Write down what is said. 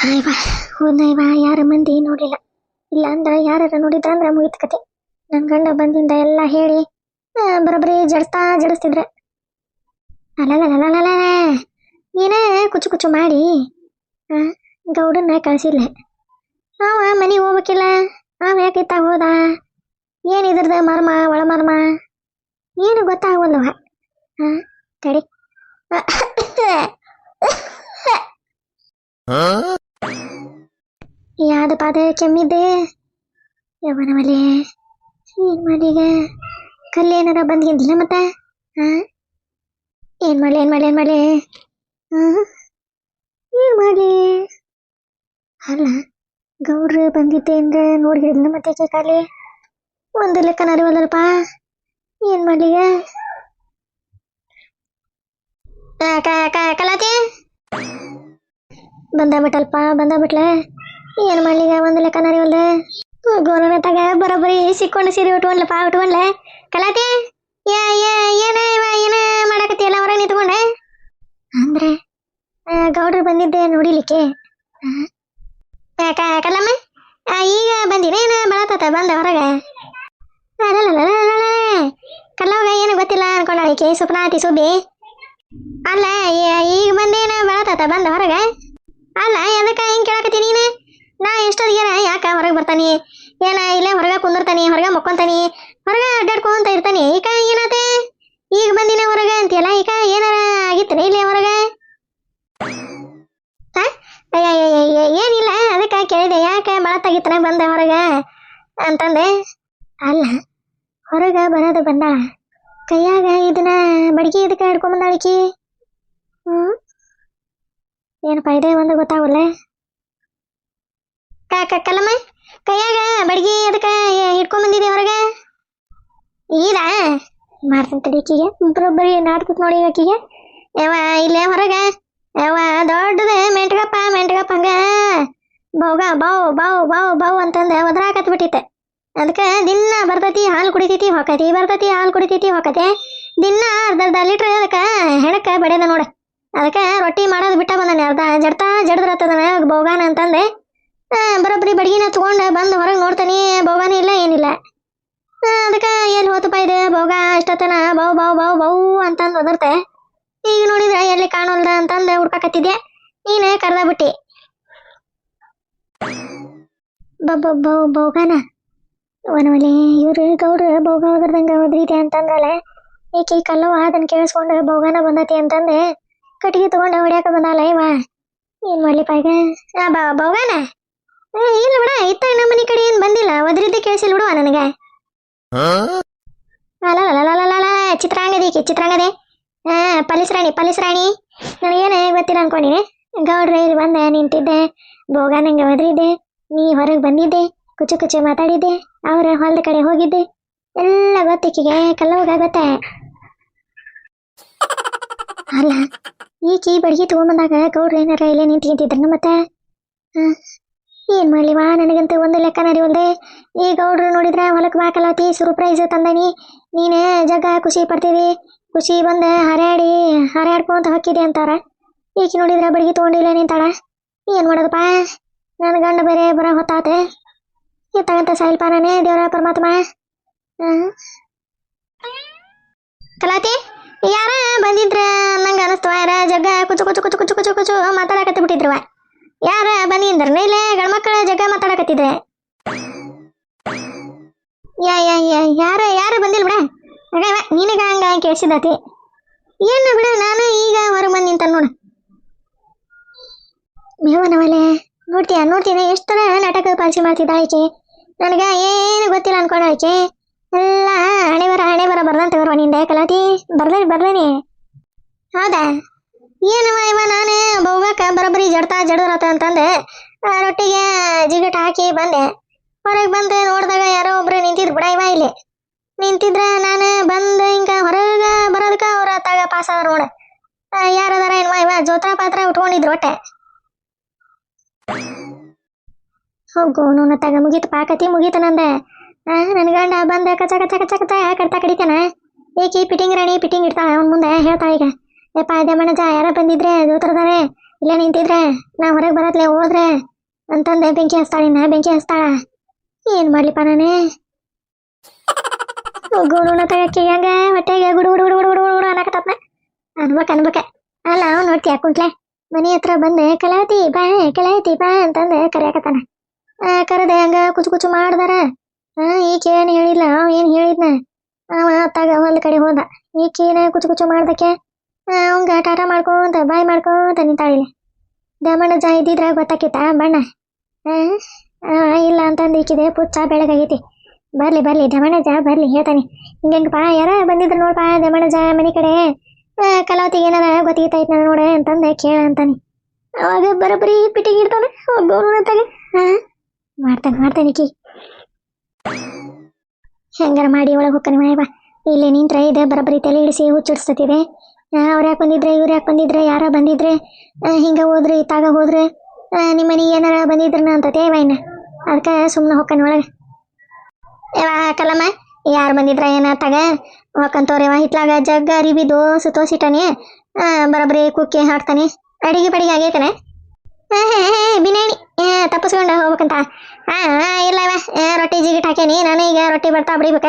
Hi ಬಾ ಹೋದ್ನಾಯ್ ಬಾ ಯಾರ ಮಂದಿ ನೋಡಿಲ್ಲ ಇಲ್ಲ ಅಂದ್ರೆ ಯಾರು ನೋಡಿದ್ದ ಅಂದ್ರೆ ಮುಗಿತ ಕತೆ ನನ್ನ ಗಂಡ ಬಂದಿಂದ ಎಲ್ಲ ಹೇಳಿ ಆ, ಬರೋಬ್ಬರಿ ಜಡಿಸ್ತಾ ಜಡಿಸ್ತಿದ್ರೆ ಅಲ್ಲಲ್ಲ ಏನೇ ಕುಚು ಕುಚು ಮಾಡಿ ಆ, ಗೌಡನ್ನ ಕಳ್ಸಿಲ್ಲ ಅವ ಮನೆಗೆ ಹೋಗ್ಬೇಕಿಲ್ಲ ಅವ ಯಾಕಿತ್ತ ಹೋದ ಏನ್ ಇದ್ರದ ಮರ್ಮ ಒಳ ಮರ್ಮ ಏನು ಗೊತ್ತಾಗವಲ್ಲವ ಹಾ ತಡಿ ಯಾವ್ದು ಪಾದ ಕೆಮ್ಮಿದ್ದೆ ಯವನವಲೆ ಏನ್ ಮಾಡೀಗ ಏನಾರ ಬಂದ್ಗಿಂದಿಲ್ಲ ಮತ್ತೆ? ಹಾಂ ಏನ್ ಮಾಡ್ಲಿ ಏನ್ ಮಾಡ್ಲಿ ಏನ್ ಮಾಡ್ಲಿ? ಹಾ ಏನ್ ಮಾಡ್ಲಿ? ಅಲ್ಲ, ಗೌಡ್ರು ಬಂದಿದ್ದೆ ಅಂದ್ರೆ ನೋಡಿದ್ನ ಮತ್ತೆ ಕಾಲಿ. ಒಂದು ಲೆಕ್ಕ ನರಿವಲ್ಲಲ್ಪ ಏನ್ ಕಾ ಕಲಾತಿ ಬಂದ ಬಿಟ್ಟಲ್ಪ ಬಂದ ಬಿಟ್ಲೆ. ಏನ್ ಮಾಡ್ಲೀಗ ಒಂದು? ಲೆಕ್ಕ ನರಿವಲ್ದೆ ಗೋರನ ತಗ ಬರೋಬ್ಬರಿ ಸಿಕ್ಕೊಂಡು ಸೀರೆ ಉಟ್ಕೊಂಡ್ಲಪ್ಪ ಉಟ್ಕೊಂಡ್ಲೆ. ಕಲಾತಿ ಯಾ ಯಾ ಏನ ಇವ ಏನ ಮಾಡಕತ್ತಿಯಲ್ಲ ಹೊರಗೆ ನಿಂತ್ಕೊಂಡೆ? ಅಂದ್ರೆ? ಆ, ಗೌಡ್ರು ಬಂದಿದ್ದೆ ನೋಡಿಲಿಕ್ಕೆ. ಆ, ಆ, ಕ- ಕಲ್ಲಮ್ಮ ಆ, ಈಗ ಬಂದಿನೇನ ಬಳತತ ಬಂದ ಹೊರಗೆ? ಕಲ್ಲವಾಗ ಏನು ಗೊತ್ತಿಲ್ಲ ಅನ್ಕೊಂಡಾಳಿಕೆ ಸುಪ್ನಾತಿ ಸುಬ್ಬಿ. ಅಲ್ಲ ಈ- ಈಗ ಬಂದೇನ ಬಳತತ ಬಂದ ಹೊರಗೆ? ಅಲ್ಲ ಎದಕ್ಕ ಹಿಂಗ್ ಕೇಳಕತ್ತಿ ನೀನು? ನಾ ಎಷ್ಟೊತ್ತಿಗೆ ಯಾಕೆ ಹೊರಗೆ ಬರ್ತಾನೆ? ಏನ, ಇಲ್ಲೇ ಹೊರಗೆ ಕುಂದಿರ್ತಾನೆ, ಹೊರಗೆ ಮಕ್ಕೊಂತಾನೆ, ಹೊರಗೆ ಅಡ್ಡಾಡ್ಕೊಂತ ಇರ್ತಾನೆ. ಈಗ ಏನತೆ? ಈಗ ಬಂದಿನ ಹೊರಗೆ ಅಂತೀಯಲ್ಲ ಈಗ ಏನಾರ ಆಗಿತ್ತನ ಇಲ್ಲೇ ಹೊರಗೆ? ಏನಿಲ್ಲ, ಅದಕ್ಕೆ ಕೇಳಿದೆ, ಯಾಕೆ ಬಳತಾಗಿತ್ತನ ಬಂದೆ ಹೊರಗೆ ಅಂತಂದೆ. ಅಲ್ಲ, ಹೊರಗೆ ಬರೋದು ಬಂದ. ಕೈಯಾಗ ಇದನ್ನ ಬಡಿಗೆ ಇದಕ್ಕೆ ಹಿಡ್ಕೊಂಡ್ ಬಂದಾಳಿಕಿ ಹ್ಮ್? ಏನಪ್ಪ, ಇದೆ ಒಂದು ಗೊತ್ತಾಗಲ್ಲ? ಕಾಕ ಕಲ್ಲಮ್ಮ, ಕೈಯಾಗ ಬಡ್ಗಿ ಅದಕ್ಕೆ ಹಿಡ್ಕೊಂಡ್ ಬಂದಿದೆ ಹೊರಗೆ? ಈಗ ಮಾಡ್ತೀನಿ ತಡಿಕಿಗೆ ಬರೋಬ್ಬರಿ ನಾಡ್ತತ್ ನೋಡಿ ಆಕಿಗೆ. ಯಾವ ಇಲ್ಲೇ ಹೊರಗೆ. ಯಾವ ದೊಡ್ಡದೆ ಮೆಂಟ್ಗಪ್ಪ ಮೆಂಟ್ಗಪ್ಪ ಹಂಗ. ಬೌಗ ಬೌ ಬೌ ಬೌ ಬೌ ಅಂತಂದ ಒದ್ರಾಕತ್ ಬಿಟ್ಟಿತ್ತೆ ಅದಕ್ಕೆ ದಿನ ಬರ್ತೈತಿ, ಹಾಲು ಕುಡಿತೈತಿ, ಹೊಕತಿ, ಬರ್ತೈತಿ, ಹಾಲು ಕುಡಿತೈತಿ, ಹೊಕತೆ. ದಿನ ಅರ್ಧ ಅರ್ಧ ಲೀಟ್ರ್ ಅದಕ್ಕೆ ಹೆಣಕ್ಕೆ ಬಡಿಯದ ನೋಡ. ಅದಕ್ಕೆ ರೊಟ್ಟಿ ಮಾಡೋದು ಬಿಟ್ಟ ಬಂದಾನೆ, ಅರ್ಧ ಜಡ್ತಾ ಜಡ್ದ್ರತ್ತದನ ಬೋಗಾನ ಅಂತಂದೆ. ಬರೋಬ್ಬರಿ ಬಡಗಿನ ತಗೊಂಡು ಬಂದು ಹೊರಗೆ ನೋಡ್ತಾನೆ ಬೋಗಾನ ಇಲ್ಲ, ಏನಿಲ್ಲ. ಅದಕ್ಕೆ ಎಲ್ಲಿ ಹೋತಪ್ಪ ಇದೆ? ಬೋಗ ಇಷ್ಟತನ ಬೌ ಬೌ ಬೌ ಬೌ ಅಂತಂದು ಒದರ್ತೆ ಈಗ ನೋಡಿದ್ರೆ ಎಲ್ಲಿ ಕಾಣೋಲ್ದ ಅಂತಂದು ಹುಡ್ಕಾಕತ್ತಿದ್ದೆ ನೀನೇ ಕರ್ದ ಬಿಟ್ಟಿ. ಬೋಗಾನ ವನವಲಿ ಇವ್ರು ಗೌಡ್ರು ಬೋಗ ಹೋದ್ರದಂಗ ಒದ್ರೀತಿ ಅಂತಂದ್ರಲ್ಲ, ಈಕೆ ಕಲ್ಲವ ಅದನ್ನ ಕೇಳಿಸ್ಕೊಂಡು ಬೋಗಾನ ಬಂದತಿ ಅಂತಂದೆ ಕಟ್ಟಿಗೆ ತಗೊಂಡು ಹೊಡ್ಯಾಕ ಬಂದಾಲ ಇವ. ಏನ್ ಈಗ? ಆ, ಬಾ ಬೋಗಾನ ಇಲ್ಲ ಬಿಡ ಇತ್ತ ನಮ್ಮ ಮನೆ ಕಡೆ ಏನ್ ಬಂದಿಲ್ಲ. ಒದ್ರಿದ್ದೆ ಕೇಳಿಸಿಲ್ಲ ಬಿಡುವ ನನಗೆ. ಅಲ್ಲ ಚಿತ್ರಾಂಗದಿ ಈಕಿ ಚಿತ್ರಾಂಗದೆ ಹಾ? ಪಲಿಸ್ರಾಣಿ ಪಲಿಸ್ರಾಣಿ ನನಗೇನು ಗೊತ್ತಿಲ್ಲ ಅನ್ಕೊಂಡಿನಿ ಗೌಡ್ರ ಇಲ್ಲಿ ಬಂದೆ ನಿಂತಿದ್ದೆ ಬೋಗ ನಂಗೆ ಒದ್ರಿದ್ದೆ ನೀ ಹೊರಗೆ ಬಂದಿದ್ದೆ ಕುಚು ಕುಚು ಮಾತಾಡಿದ್ದೆ ಅವ್ರ ಹೊಲದ ಕಡೆ ಹೋಗಿದ್ದೆ ಎಲ್ಲ ಗೊತ್ತಿಕ್ಕಿಗೆ ಕಲ್ಲವಾಗ ಗೊತ್ತೆ ಅಲ್ಲ ಈಕಿ ಬಡ್ಗಿ ತಗೊಂಬಂದಾಗ ಗೌಡ್ರ ಏನಾರ ಇಲ್ಲೇ ನಿಂತ್ಕೊಂತಿದ್ರನ ಮತ್ತೆ ಹ, ಏನ್ ಮಾಡಲಿವಾ ನನಗಂತೂ ಒಂದು ಲೆಕ್ಕ ನಡಿವಲ್ದೆ ಈ ಗೌಡ್ರು ನೋಡಿದ್ರೆ ಹೊಲಕ್ಕೆ ಬಾಕಲಾತಿ ಸುರ್ಪ್ರೈಸ್ ತಂದನಿ. ನೀನೇ ಜಗ ಖುಷಿ ಪಡ್ತೀವಿ. ಖುಷಿ ಬಂದ ಹರ್ಯಾಡಿ ಹರ್ಯಾಡ್ಕೊಂತ ಹಾಕಿದೆ ಅಂತಾರ. ಈಕಿ ನೋಡಿದ್ರೆ ಬಡಗಿ ತಗೊಂಡಿಲ್ಲ ನಿಂತಾಳ. ಏನ್ ಮಾಡೋದಪ್ಪ? ನನ್ನ ಗಂಡ ಬೇರೆ ಬರೋ ಹೊತ್ತಾತೆ. ಇತ್ತಾಗಂತ ಸಾಯಿಲ್ಪ ನಾನೇ, ದೇವರ ಪರಮಾತ್ಮ. ಕಲಾತಿ, ಯಾರ ಬಂದಿದ್ರ? ನಂಗೆ ಅನಸ್ತವ ಯಾರ ಜಗ್ಗ ಕುಚು ಕುಚು ಕುಚು ಕುಚು ಕುಚು ಕುಚು ಮಾತಾಡಕತ್ತಿ ಬಿಟ್ಟಿದ್ರವ ಯಾರ ಬನ್ನಿ ಅಂದ್ರೆ? ಮೇಲೆ ಗಂಡ್ಮಕ್ಳ ಜಗ ಮಾತಾಡಕತ್ತಿದ್ರೆ. ಯಾ ಯಾ ಯಾ, ಯಾರ, ಯಾರು ಬಂದಿಲ್ಲ ಬಿಡ. ನಿನಗ ಹಂಗ ಕೇಳಿಸಿದತಿ ಏನು ಬಿಡ, ನಾನು ಈಗ ಹೊರಗೆ ಬಂದು ನಿಂತ ನೋಡ. ಮೇವನವಲೆ ನೋಡ್ತೀಯ? ನೋಡ್ತೀನಿ ಎಷ್ಟರ ನಾಟಕ ಪಾಲಿಸಿ ಮಾಡ್ತಿದ್ದ ಆಯ್ಕೆ? ನನಗ ಏನು ಗೊತ್ತಿಲ್ಲ ಅನ್ಕೊಂಡ ಆಯ್ಕೆ. ಎಲ್ಲ ಹಣೆ ಬರ ಹಣೆ ಬರ ಬರ್ದಂತ ಬರುವ ನಿಂದೆ, ಕಲಾತಿ. ಬರ್ಲೇ, ಬರ್ಲೇನಿ. ಹೌದಾ? ಏನವ ಇವ ನಾನು ಬಹುಬೇಕ ಬರೋಬ್ಬರಿ ಜಡ್ತಾ ಜಡದ್ರತ ಅಂತಂದೆ. ರೊಟ್ಟಿಗೆ ಜಿಗಟ್ ಹಾಕಿ ಬಂದೆ. ಹೊರಗೆ ಬಂದು ನೋಡಿದಾಗ ಯಾರೋ ಒಬ್ರು ನಿಂತಿದ್ರು ಬಿಡ ಇವ ಇಲ್ಲಿ. ನಿಂತಿದ್ರ ನಾನು ಬಂದು ಹಿಂಗ ಹೊರಗೆ ಬರೋದಕ್ಕ ಅವ್ರ ತಾಗ ಪಾಸ್ ಆದ್ರ ನೋಡ. ಯಾರದಾರ ಏನ್ವಾ ಇವ? ಜೋತ್ರ ಪಾತ್ರ ಉಟ್ಕೊಂಡಿದ್ರು ಒಟ್ಟೆ ಹೋಗು ನೋನ ತಗ ಮುಗೀತು, ಪಾಕತಿ ಮುಗೀತು ನಂದೆ. ನನ್ನ ಗಂಡ ಬಂದ ಕಚ ಕಚ ಕಚ ಕಚ ಕಡ್ತಾ ಕಡಿತಾನ. ಏಕಿ, ಪಿಟಿಂಗ್ ರಾಣಿ, ಪಿಟಿಂಗ್ ಇರ್ತಾನೆ ಅವನ ಮುಂದೆ ಹೇಳ್ತಾ ಈಗ. ಯಪ್ಪ ಅದೇ ಮಣಜ ಯಾರ ಬಂದಿದ್ರೆ, ದೂತ್ರದಾರೆ, ಇಲ್ಲೇ ನಿಂತಿದ್ರೆ, ನಾ ಹೊರಗೆ ಬರತ್ಲೆ ಹೋದ್ರೆ ಅಂತಂದೆ ಬೆಂಕಿ ಹಚ್ತಾಳ, ಇನ್ನ ಬೆಂಕಿ ಹಚ್ತಾಳ. ಏನ್ ಮಾಡ್ಲಿಪ್ಪ ನಾನೇ? ಗುಡುನ ತಗಕ್ಕೆ ಹೆಂಗ? ಹೊಟ್ಟೆಗೆ ಗುಡು ಗುಡು ಗುಡು ಗುಡು ಗುಡು ಅನ್ನಕತ್ತಪ್ಪ ಅನ್ಬೇಕ ಅನ್ಬೇಕ ಅಲ್ಲ, ಅವ್ನು ನೋಡ್ತೀಯ ಕುಂಟ್ಲೆ ಮನೆ ಹತ್ರ ಬಂದೆ ಕಲಾತಿ ಬಾ ಕಲಾತಿ ಬಾ, ಅಂತಂದೆ, ಕರೆಯಕತ್ತಾನ. ಕರೆದೆ, ಹಂಗ, ಕುಚು ಕುಚು ಮಾಡ್ದಾರ. ಈಕೆ ಏನ್ ಹೇಳಿಲ್ಲ ಅವ ಏನ್ ಹೇಳಿದ್ನ? ಅವ ಅತ್ತಾಗ ಹೊಲ ಕಡೆ ಹೋದ. ಈಕೇನ ಕುಚು ಕುಚು ಮಾಡ್ದಕ್ಕೆ? ಅವಂಗ ಟಾಟಾ ಮಾಡ್ಕೊಂತ, ಬಾಯ್ ಮಾಡ್ಕೊಂತ ನಿಂತಾಳಿಲ್ಲ ದಮಣ್ಣ ಜಾ ಇದ್ದಿದ್ರ ಗೊತ್ತಾಕಿತ್ತ ಬಣ್ಣ. ಇಲ್ಲ ಅಂತಂದು ಈಕಿದೆ ಪುಚ್ಚ ಬೆಳಗಾಗೈತಿ. ಬರ್ಲಿ ಬರ್ಲಿ ದಮಣಜ ಬರ್ಲಿ, ಹೇಳ್ತಾನೆ. ಹಿಂಗಂಗಪ್ಪ, ಯಾರ ಬಂದಿದ್ರು ನೋಡಪ್ಪ ದಮಣಜ ಮನೆ ಕಡೆ? ಕಲಾವತಿಗೆ ಏನಾರ ಗೊತ್ತಾಯ್ತು ನಾನು ನೋಡ ಅಂತಂದು ಕೇಳ ಅಂತಾನೆ. ಅವಾಗ ಬರೋಬ್ಬರಿ ಪಿಟಿಗೆ ಇಡ್ತಾನೆ ಹಾ ಮಾಡ್ತಾನೆ ಮಾಡ್ತಾನೆ ಕಿ ಹೆಂಗಾರ ಮಾಡಿ ಒಳಗೆ ಹೋಗ್ತಾನೆ ಮನೆ ಬಾ ಇಲ್ಲಿ ನಿಂತ್ರ ಇದೆ ಬರೋಬ್ಬರಿ ತಲೆ ಇಡಿಸಿ ಹುಚ್ಚಿಡ್ಸ್ತತಿದೆ ಅವ್ರು ಯಾಕೆ ಬಂದಿದ್ರೆ, ಇವ್ರು ಯಾಕೆ ಬಂದಿದ್ರೆ, ಯಾರ ಬಂದಿದ್ರೆ ಹಿಂಗೆ ಹೋದ್ರೆ, ಇತ್ತಾಗ ಹೋದ್ರೆ ನಿಮ್ಮ ಮನೆಗೆ ಏನಾರ ಬಂದಿದ್ರನ ಅಂತತೆ ವೈನ. ಅದಕ್ಕೆ ಸುಮ್ಮನೆ ಹೋಗ್ತಾನೆ ಒಳಗೆ. ಯಾವ ಕಲಮ್ಮ ಯಾರು ಬಂದಿದ್ರ ಏನ ತಗ? ಹೋಗಂತವ್ರೇವ ಹಿತ್ಲಾಗ ಜಗ್ಗ ಅರಿಬಿ ದೋಸು ತೋಸಿಟಾನೆ ಬರೋಬ್ಬರಿ ಕುಕ್ಕಿ ಹಾಕ್ತಾನೆ ಅಡಿಗೆ ಪಡಿಗೆ ಆಗೈತನ? ಬಿನಾಣಿ. ತಪ್ಪಿಸ್ಕೊಂಡ ಹೋಗ್ಬೇಕಂತ. ಹಾ ಇಲ್ಲವ ರೊಟ್ಟಿ ಜಿಗಿಟ್ ಹಾಕೇನಿ ನಾನು ಈಗ ರೊಟ್ಟಿ ಬರ್ತಾ ಬಿಡಿಬೇಕ.